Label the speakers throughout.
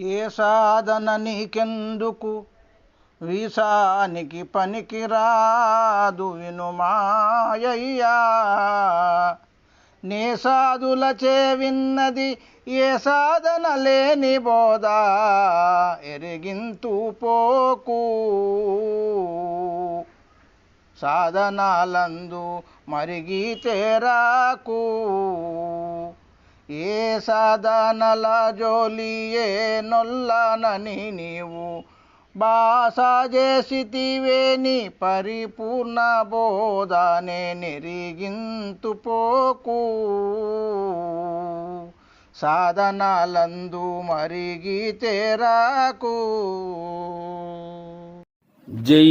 Speaker 1: ఏ సాధన నీకెందుకు? వీసానికి పనికిరాదు వినుమాయ్యా నే సాధులచే విన్నది ఏ సాధన లేని బోధ? ఎరిగింతు పోకు. సాధనాలందు మరిగి తేరాకు. ఏ సాధనల జోలి ఏ నొల్లనని నీవు బాస చేసితివేని పరిపూర్ణ బోధనే నెరిగింతు పోకు. సాధనాలందు మరిగి తెరాకు
Speaker 2: జై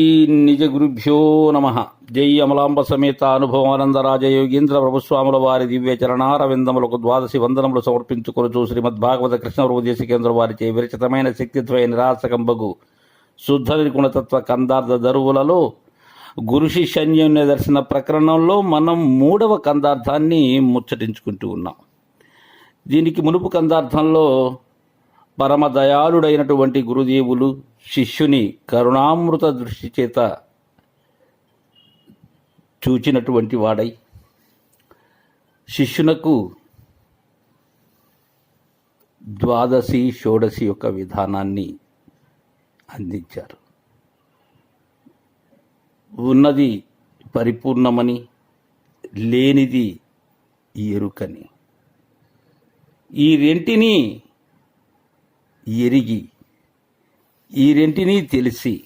Speaker 2: నిజ గురుభ్యో నమ. జై అమలాంబ సమేత అనుభవానందరాజ యోగీంద్ర ప్రభుస్వాముల వారి దివ్య చరణారవిందములకు ద్వాదశి వందనములు సమర్పించుకొనుచు శ్రీమద్భాగవత కృష్ణ దేశికేంద్ర వారిచే విరచితమైన శక్తిత్వయ నిరాశకంబగు శుద్ధ నిర్గుణతత్వ కందార్థ దరువులలో గురు శిష్యన్యోన్య దర్శన ప్రకరణంలో మనం మూడవ కందార్థాన్ని ముచ్చటించుకుంటూ ఉన్నాం. దీనికి మునుపు కందార్థంలో పరమ దయాళుడైనటువంటి గురుదేవులు శిష్యుని కరుణామృత దృష్టి చేత చూచినటువంటి వాడై శిష్యునకు ద్వాదశి షోడశి యొక్క విధానాన్ని అందించారు. ఉన్నది పరిపూర్ణమని లేనిది ఎరుకని. ఈ రెంటిని ఎరిగి ఈ రెంటినీ తెలిసి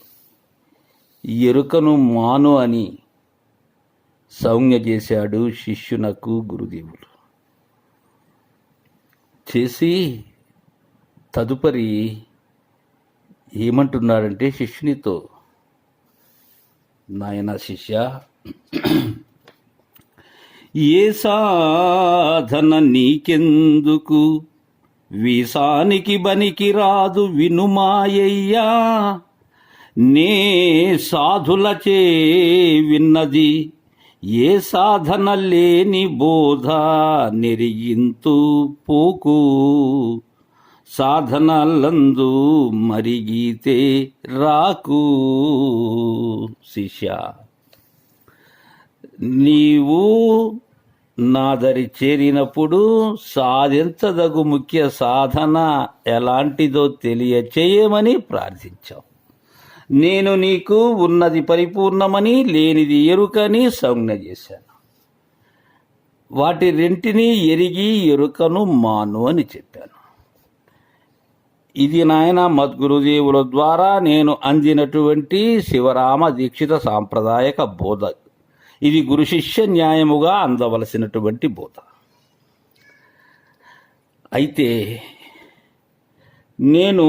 Speaker 2: ఎరుకను మాను అని సౌజ్ఞ చేశాడు శిష్యునకు గురుదేవుడు. చేసి తదుపరి ఏమంటున్నాడంటే శిష్యునితో నాయన శిష్య ఏ సాధన నీకెందుకు? వీసానికి బనికి రాదు వినుమాయ్యా నే సాధులచే విన్నది ఏ సాధన లేని బోధ నెరిగింతు పోకు. సాధనలందు మరిగితే రాకు. శిష్య నీవు నాదరి చేరినప్పుడు సాధించదగు ముఖ్య సాధన ఎలాంటిదో తెలియచేయమని ప్రార్థించాం నేను నీకు ఉన్నది పరిపూర్ణమని లేనిది ఎరుకని సంజ్ఞ చేశాను. వాటి రెంటిని ఎరిగి ఎరుకను మాను అని చెప్పాను. ఇది నాయన మద్గురుదేవుల ద్వారా నేను అందినటువంటి శివరామ దీక్షిత సాంప్రదాయక బోధ. ఇది గురు శిష్య న్యాయముగా అందవలసినటువంటి బోధ. అయితే నేను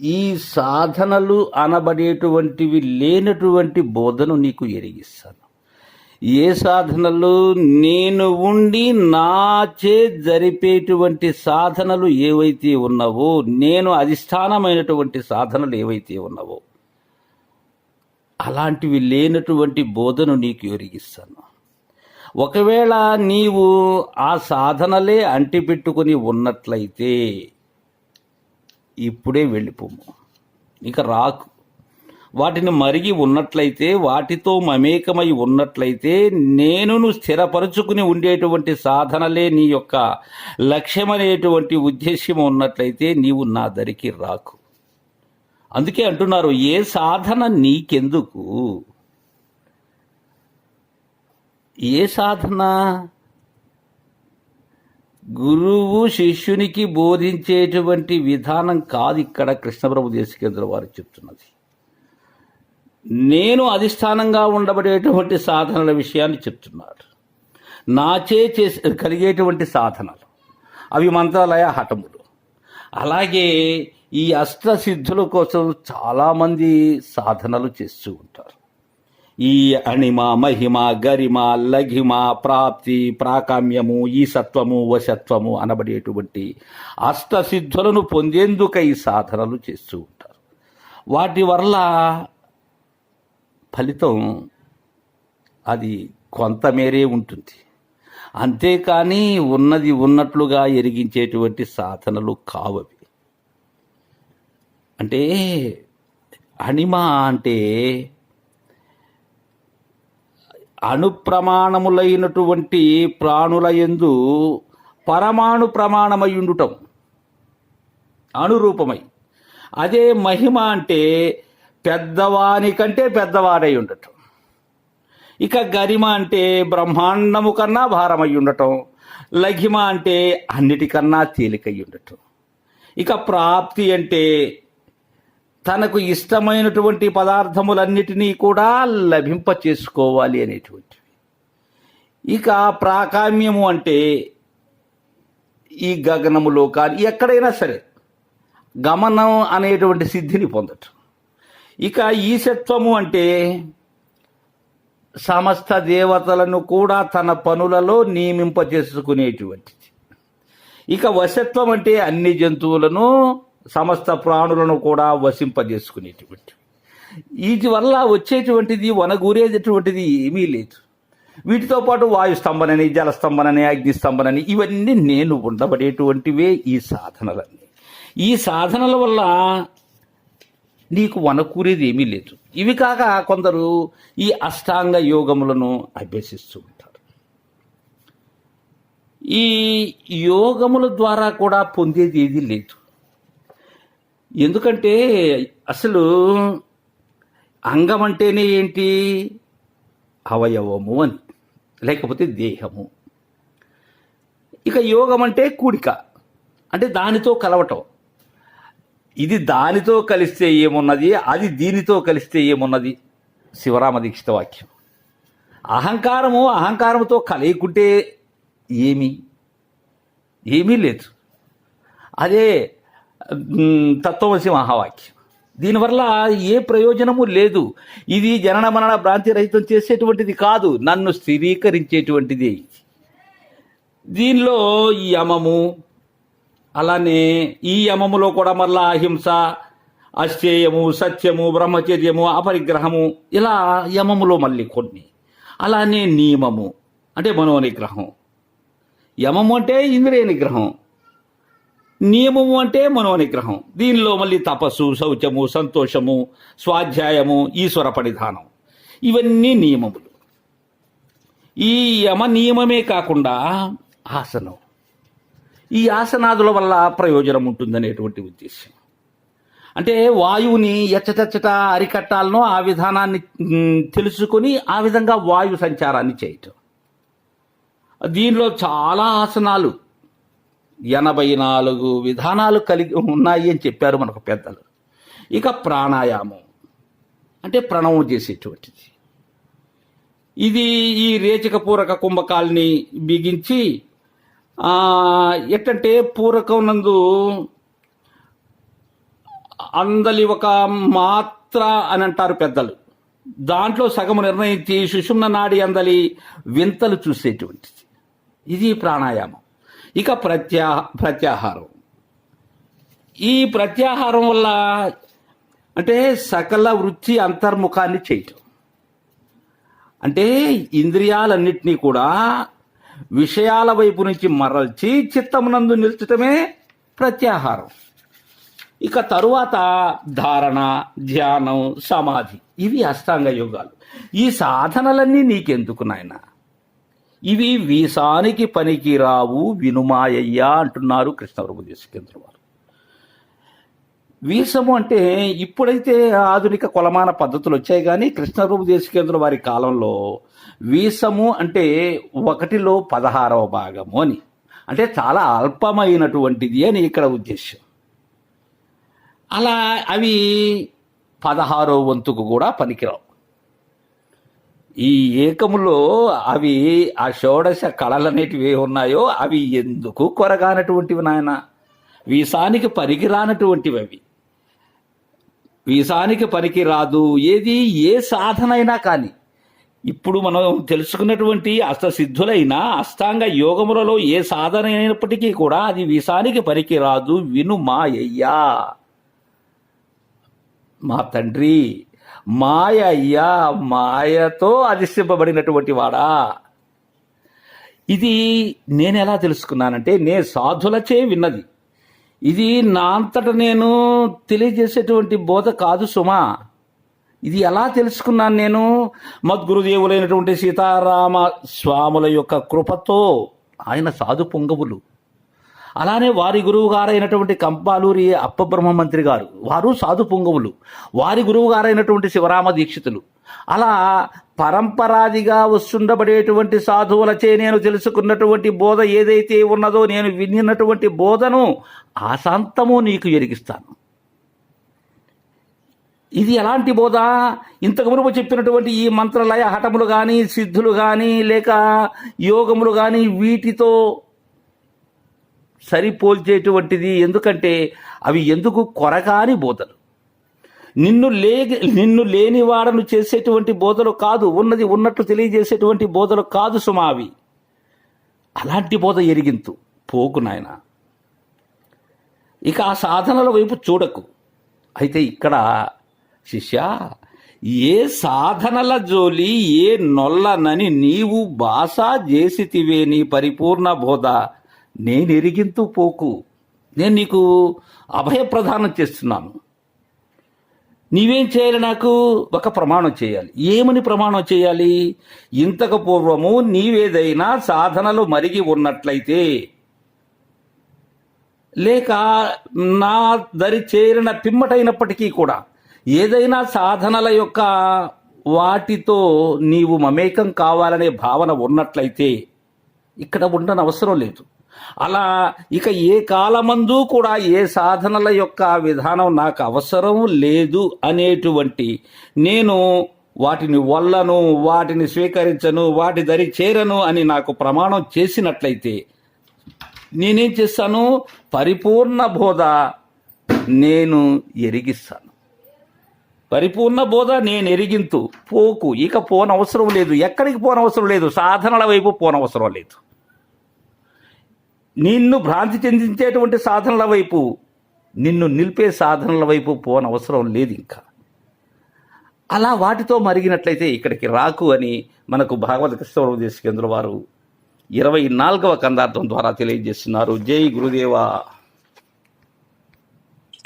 Speaker 2: ఈ సాధనలు అనబడేటువంటివి లేనటువంటి బోధను నీకు ఎరిగిస్తాను. ఏ సాధనలు నేను ఉండి నాచే జరిపేటువంటి సాధనలు ఏవైతే ఉన్నావో నేను అధిష్టానమైనటువంటి సాధనలు ఏవైతే ఉన్నావో అలాంటివి లేనటువంటి బోధను నీకు ఎరిగిస్తాను. ఒకవేళ నీవు ఆ సాధనలే అంటిపెట్టుకుని ఉన్నట్లయితే ఇప్పుడే వెళ్ళిపోము. ఇక రాకు. వాటిని మరిగి ఉన్నట్లయితే వాటితో మమేకమై ఉన్నట్లయితే నేనును స్థిరపరుచుకుని ఉండేటువంటి సాధనలే నీ యొక్క లక్ష్యమనేటువంటి ఉద్దేశ్యం ఉన్నట్లయితే నీవు నా దరికి రాకు. అందుకే అంటున్నారు ఏ సాధన నీకెందుకు? ఏ సాధన? గురువు శిష్యునికి బోధించేటువంటి విధానం కాదు ఇక్కడ కృష్ణప్రభు దేశకేంద్ర వారు చెప్తున్నది. నేను అధిష్టానంగా ఉండబడేటువంటి సాధనల విషయాన్ని చెప్తున్నారు నాచే చేసే కలిగేటువంటి సాధనలు. అవి మంత్రాలయ హఠములు. అలాగే ఈ అష్టసిద్ధుల కోసం చాలామంది సాధనలు చేస్తూ ఉంటారు. ఈ అణిమ మహిమ గరిమ లఘిమ ప్రాప్తి ప్రాకామ్యము ఈ సత్వము వశత్వము అనబడేటువంటి అష్టసిద్ధులను పొందేందుకు ఈ సాధనలు చేస్తూ ఉంటారు. వాటి వల్ల ఫలితం అది కొంతమేరే ఉంటుంది. అంతేకాని ఉన్నది ఉన్నట్లుగా ఎరిగించేటువంటి సాధనలు కావవి. అంటే అణిమ అంటే అణుప్రమాణములైనటువంటి ప్రాణుల యందు పరమాణు ప్రమాణమై ఉండుటం. అనురూపమై. అదే మహిమ అంటే పెద్దవాని కంటే పెద్దవాడై ఉండటం. ఇక గరిమ అంటే బ్రహ్మాండము కన్నా భారమై ఉండటం. లఘిమ అంటే అన్నిటికన్నా తేలికై ఉండటం. ఇక ప్రాప్తి అంటే తనకు ఇష్టమైనటువంటి పదార్థములన్నిటినీ కూడా లభింప చేసుకోవాలి అనేటువంటివి. ఇక ప్రాకామ్యము అంటే ఈ గగనములో కానీ ఎక్కడైనా సరే గమనం అనేటువంటి సిద్ధిని పొందటం. ఇక ఈశత్వము అంటే సమస్త దేవతలను కూడా తన పనులలో నియమింపజేసుకునేటువంటిది. ఇక వశత్వం అంటే అన్ని జంతువులను సమస్త ప్రాణులను కూడా వసింపజేసుకునేటువంటి వీటి వల్ల వచ్చేటువంటిది వనగూరేటటువంటిది ఏమీ లేదు. వీటితో పాటు వాయు స్తంభనని జలస్తంభనని అగ్నిస్తంభనని ఇవన్నీ నేను ఉండబడేటువంటివే ఈ సాధనలన్నీ. ఈ సాధనల వల్ల నీకు వనకూరేది ఏమీ లేదు. ఇవి కాక కొందరు ఈ అష్టాంగ యోగములను అభ్యసిస్తూ ఉంటారు. ఈ యోగముల ద్వారా కూడా పొందేది ఏది లేదు. ఎందుకంటే అసలు అంగం అంటేనే ఏంటి? అవయవము అని లేకపోతే దేహము. ఇక యోగం అంటే కూడిక అంటే దానితో కలవటం. ఇది దానితో కలిస్తే ఏమున్నది? అది దీనితో కలిస్తే ఏమున్నది? శివరామ దీక్షిత వాక్యం. అహంకారము అహంకారముతో కలయకుంటే ఏమి? ఏమీ లేదు. అదే తత్వమసి మహావాక్యం దీనివల్ల ఏ ప్రయోజనము లేదు. ఇది జనన మరణ భ్రాంతి రహితం చేసేటువంటిది కాదు. నన్ను స్థిరీకరించేటువంటిది. దీనిలో ఈ యమము అలానే ఈ యమములో కూడా మరలా అహింస అశ్చేయము సత్యము బ్రహ్మచర్యము అపరిగ్రహము ఇలా యమములో మళ్ళీ కొన్ని. అలానే నియమము అంటే మనోనిగ్రహం. యమము అంటే ఇంద్రియ నిగ్రహం. నియమము అంటే మనోనిగ్రహం. దీనిలో మళ్ళీ తపస్సు శౌచము సంతోషము స్వాధ్యాయము ఈశ్వర పరిధానం. ఇవన్నీ నియమములు. ఈ యమ నియమమే కాకుండా ఆసనం. ఈ ఆసనాదుల వల్ల ప్రయోజనం ఉంటుందనేటువంటి ఉద్దేశం అంటే వాయువుని ఎచ్చటెచ్చట అరికట్టాలనో ఆ విధానాన్ని తెలుసుకొని ఆ విధంగా వాయు సంచారాన్ని చేయటం. దీనిలో చాలా ఆసనాలు. ఎనభై నాలుగు విధానాలు కలిగి ఉన్నాయి అని చెప్పారు మనకు పెద్దలు. ఇక ప్రాణాయామం. అంటే ప్రణవం చేసేటువంటిది. ఇది ఈ రేచక పూరక కుంభకాల్ని బిగించి ఎట్టంటే పూరకం నందు అందలి ఒక మాత్ర అని అంటారు పెద్దలు. దాంట్లో సగం నిర్ణయించి సుషుమ్న నాడి అందలి వింతలు చూసేటువంటిది. ఇది ప్రాణాయామం. ఇక ప్రత్యా ప్రత్యాహారం. ఈ ప్రత్యాహారం వల్ల అంటే సకల వృత్తి అంతర్ముఖాన్ని చేయటం. అంటే ఇంద్రియాలన్నింటినీ కూడా విషయాల వైపు నుంచి మరల్చి చిత్తమునందు నిల్చటమే ప్రత్యాహారం. ఇక తరువాత ధారణ ధ్యానం సమాధి. ఇవి అష్టాంగ యోగాలు. ఈ సాధనలన్నీ నీకెందుకు నాయన? ఇవి వీసానికి పనికి రావు వినుమాయ్యా అంటున్నారు కృష్ణవరపు దేశకేంద్ర వారు వీసము అంటే ఇప్పుడైతే ఆధునిక కొలమాన పద్ధతులు వచ్చాయి కానీ కృష్ణరూప దేశకేంద్ర వారి కాలంలో వీసము అంటే ఒకటిలో పదహారవ భాగము అని. అంటే చాలా అల్పమైనటువంటిది అని ఇక్కడ ఉద్దేశం అలా అవి పదహారో వంతుకు కూడా పనికిరావు. ఈ ఏకములో అవి ఆ షోడశ కళలనేటివి ఉన్నాయో అవి ఎందుకు కొరగానటువంటివి నాయన? వీసానికి పనికిరానటువంటివి అవి వీసానికి పనికి రాదు ఏది ఏ సాధన అయినా కానీ. ఇప్పుడు మనం తెలుసుకున్నటువంటి అష్టసిద్ధులైన అష్టాంగ యోగములలో ఏ సాధన అయినప్పటికీ కూడా అది వీసానికి పనికి రాదు విను మాయయ్యా మా తండ్రి మాయ అయ్యా మాయతో అధిష్టింపబడినటువంటి వాడా? ఇది నేను ఎలా తెలుసుకున్నానంటే నే సాధులచే విన్నది. ఇది నా అంతట నేను తెలియజేసేటువంటి బోధ కాదు సుమా. ఇది ఎలా తెలుసుకున్నాను నేను? మద్గురుదేవులైనటువంటి సీతారామ స్వాముల యొక్క కృపతో. ఆయన సాధు పొంగవులు. అలానే వారి గురువు గారైనటువంటి కంపాలూరి అప్పబ్రహ్మ మంత్రి గారు వారు సాధు పొంగవులు. వారి గురువు గారైనటువంటి శివరామ దీక్షితులు. అలా పరంపరాదిగా వస్తుండబడేటువంటి సాధువులచే నేను తెలుసుకున్నటువంటి బోధ ఏదైతే ఉన్నదో నేను విన్నటువంటి బోధను ఆశాంతము నీకు ఎరిగిస్తాను. ఇది ఎలాంటి బోధ? ఇంతకు మునుపు చెప్పినటువంటి ఈ మంత్రలయ హఠములు కానీ సిద్ధులు కానీ లేక యోగములు కానీ వీటితో సరిపోల్చేటువంటిది ఎందుకంటే అవి ఎందుకు కొరగాని బోధలు. నిన్ను లే నిన్ను లేనివాడను చేసేటువంటి బోధలు కాదు ఉన్నది ఉన్నట్లు తెలియజేసేటువంటి బోధలు కాదు సుమావి. అలాంటి బోధ ఎరిగింతు. పోకు నాయన. ఇక ఆ సాధనల వైపు చూడకు. అయితే ఇక్కడ శిష్య ఏ సాధనల జోలి ఏ నొల్లనని నీవు బాస చేసితివే నీ పరిపూర్ణ బోధ. నేను ఎరిగింతూ పోకు. నేను నీకు అభయప్రదానం చేస్తున్నాను. నీవేం చేయాలి నాకు? ఒక ప్రమాణం చేయాలి. ఏమని ప్రమాణం చేయాలి? ఇంతకు పూర్వము నీవేదైనా సాధనలు మరిగి ఉన్నట్లయితే లేక నా దరి చేరిన పిమ్మటైనప్పటికీ కూడా ఏదైనా సాధనల యొక్క వాటితో నీవు మమేకం కావాలనే భావన ఉన్నట్లయితే ఇక్కడ ఉండని అవసరం లేదు. అలా ఇక ఏ కాలమందు కూడా ఏ సాధనల యొక్క విధానం నాకు అవసరం లేదు అనేటువంటి నేను వాటిని వల్లను వాటిని స్వీకరించను వాటి దరి చేరను అని నాకు ప్రమాణం చేసినట్లయితే నేనేం చేస్తాను? పరిపూర్ణ బోధ నేను ఎరిగిస్తాను. పరిపూర్ణ బోధ నేను ఎరిగింతు పోకు. ఇక పోనవసరం లేదు. ఎక్కడికి పోనవసరం లేదు. సాధనల వైపు పోనవసరం లేదు. నిన్ను భ్రాంతి చెందించేటువంటి సాధనల వైపు నిన్ను నిలిపే సాధనల వైపు పోనవసరం లేదు ఇంకా అలా వాటితో మరిగినట్లయితే ఇక్కడికి రాకు అని మనకు భాగవత కృష్ణదేశ కేంద్ర వారు ఇరవై నాలుగవ కందార్థం ద్వారా తెలియజేస్తున్నారు. జై గురుదేవా.